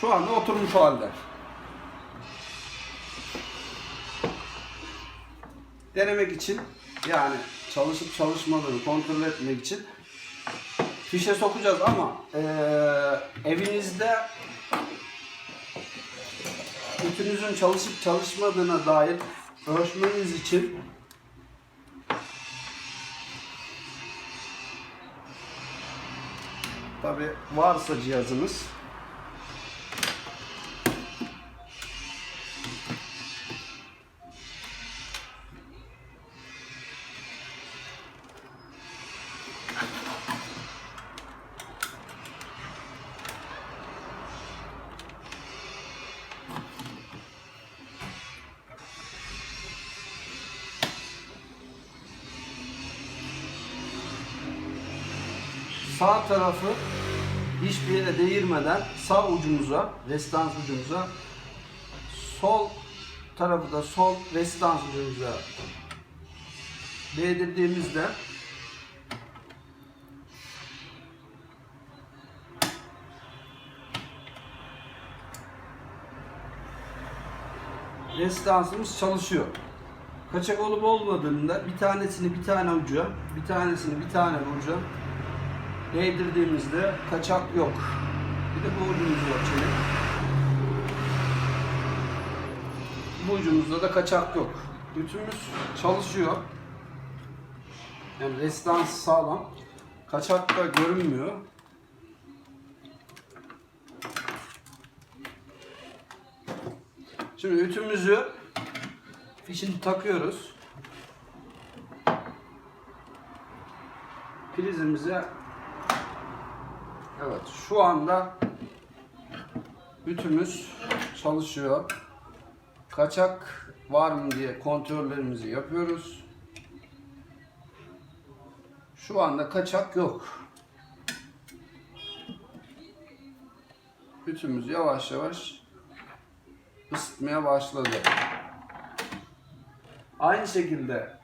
Şu anda oturmuş halde. Denemek için yani çalışıp çalışmadığını kontrol etmek için fişe sokacağız ama eee, evinizde ütünüzün çalışıp çalışmadığına dair ölçmeniz için tabi varsa cihazınız sağ tarafı hiçbir yere değirmeden sağ ucumuza, restans ucumuza, sol tarafı da sol restans ucumuza değdirdiğimizde restansımız çalışıyor. Kaçak olup olmadığında bir tanesini bir tane uca, bir tanesini bir tane uca değdirdiğimizde kaçak yok. Bir de bu ucumuzu açalım. Bu ucumuzda da kaçak yok. Bütümüz çalışıyor. Yani restans sağlam. Kaçak da görünmüyor. Şimdi ütümüzü fişini takıyoruz. Prizimize Evet şu anda ütümüz çalışıyor. Kaçak var mı diye kontrollerimizi yapıyoruz. Şu anda kaçak yok. Ütümüz yavaş yavaş ısıtmaya başladı. Aynı şekilde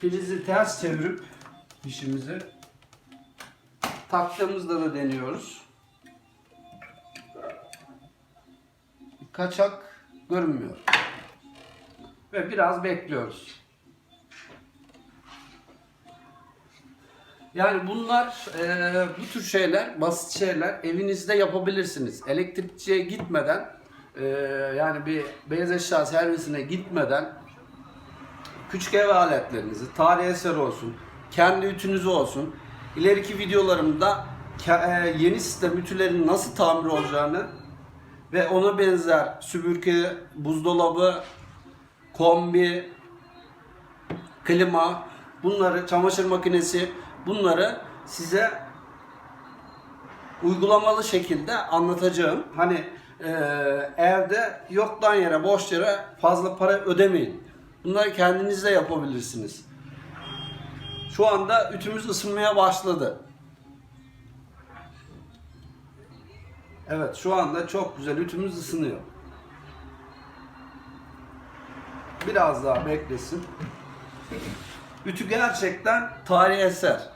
prizi ters çevirip fişimizi taktığımızda da deniyoruz. Kaçak görünmüyor. Ve biraz bekliyoruz. Yani bunlar eee, bu tür şeyler, basit şeyler evinizde yapabilirsiniz. Elektrikçiye gitmeden eee, yani bir beyaz eşya servisine gitmeden küçük ev aletlerinizi, tarihi eser olsun, kendi ütünüz olsun, ileriki videolarımda e, yeni sistem ütülerin nasıl tamir olacağını ve ona benzer süpürge, buzdolabı, kombi, klima, bunları, çamaşır makinesi, bunları size uygulamalı şekilde anlatacağım. Hani e, evde yoktan yere, boş yere fazla para ödemeyin. Bunları kendiniz de yapabilirsiniz. Şu anda ütümüz ısınmaya başladı. Evet şu anda çok güzel ütümüz ısınıyor. Biraz daha beklesin. Ütü gerçekten tarihi eser.